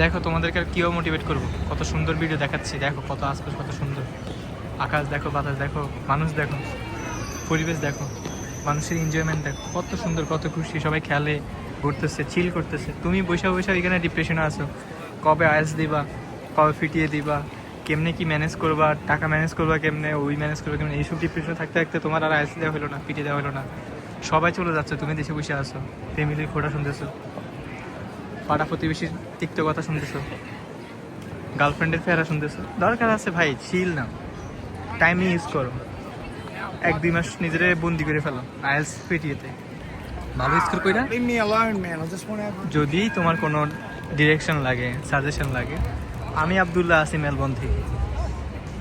দেখো তোমাদেরকে আর কীভাবে মোটিভেট করব? কত সুন্দর ভিডিও দেখাচ্ছি। দেখো কত আশপাশ কত সুন্দর। আকাশ দেখো, বাতাস দেখো, মানুষ দেখো, পরিবেশ দেখো, মানুষের এনজয়মেন্ট দেখো। কত সুন্দর, কত খুশি, সবাই খেলে, ঘুরতেছে চিল করতেছে। তুমি বৈশা বৈশা এখানে ডিপ্রেশনে আসো কবে আয়েলস দিবা, কবে ফিটিয়ে দিবা, কেমনে কি ম্যানেজ করবা, টাকা ম্যানেজ করবা কেমনে, ওই ম্যানেজ করবা কেমনে, এইসব ডিপ্রেশনে থাকতে থাকতে তোমার আর আয়েলস দেওয়া হলো না ফিটিয়ে দেওয়া হলো না। সবাই চলে যাচ্ছে, তুমি দেশে বসে আছো ফ্যামিলির খোটা শুনতেছো। পাড়া প্রতিবেশীর তিক্ত কথা শুনতেছো? গার্লফ্রেন্ডের ফেরা শুনতেছো? দরকার আছে ভাই চিল না। টাইমিং ইউজ করো। এক দুই মাস নিজেরে বন্দি করে ফেলো আইএলস পিটিয়েতে ভালো স্কোর কইরা. যদি তোমার কোনো ডিরেকশন লাগে সাজেশন লাগে আমি আবদুল্লাহ আছি মেলবন থেকে।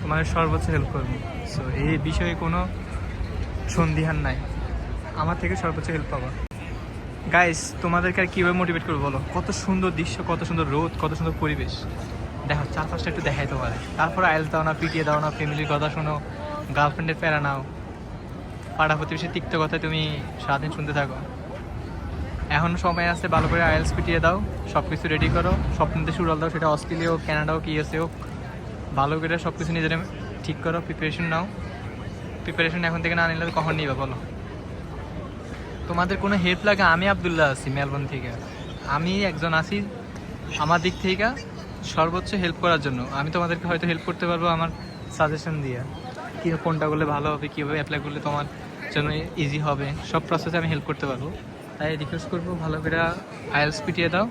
তোমার সর্বোচ্চ হেল্প করব। সো এই বিষয়ে কোনো সন্দিহান নাই। আমার থেকে সর্বোচ্চ হেল্প পাবা। গাইস তোমাদেরকে আর কীভাবে মোটিভেট করব বলো? কত সুন্দর দৃশ্য, কত সুন্দর রোদ, কত সুন্দর পরিবেশ। দেখো, চারপাশটা একটু দেখাই তোমার তারপর আইল দাও না, পিটিয়ে দাও না ফ্যামিলির কথা শোনো গার্লফ্রেন্ডের প্যারা নাও। পাড়া প্রতিবেশীর তিক্ত কথা তুমি সারাদিন শুনতে থাকো। এখন সময় আছে, ভালো করে আইএলস পিটিয়ে দাও সব কিছু রেডি করো। স্বপ্নতে শুরু দাও, সেটা অস্ট্রেলিয়া হোক ক্যানাডা হোক ইউএসএ হোক। ভালো করে সব কিছু নিজেরা ঠিক করো প্রিপারেশন নাও। প্রিপারেশন এখন থেকে না নিলে কখন নিবে, বলো? তোমাদের কোনো হেল্প লাগে, আমি আবদুল্লাহ আছি মেলবোর্ন থেকে। আমি একজন আছি আমার দিক থেকে সর্বোচ্চ হেল্প করার জন্য। আমি তোমাদেরকে হয়তো হেল্প করতে পারব আমার সাজেশন দিয়ে। কি, কোনটা করলে ভালো হবে, কীভাবে অ্যাপ্লাই করলে তোমার জন্য ইজি হবে, সব প্রসেসে আমি হেল্প করতে পারব। তাই রিকোয়েস্ট করব, ভালো করে আইএলস পিটিয়ে দাও।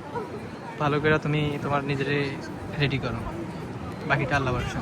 ভালো করে তুমি তোমার নিজেরে রেডি করো। বাকিটা আল্লাহ ভরসা।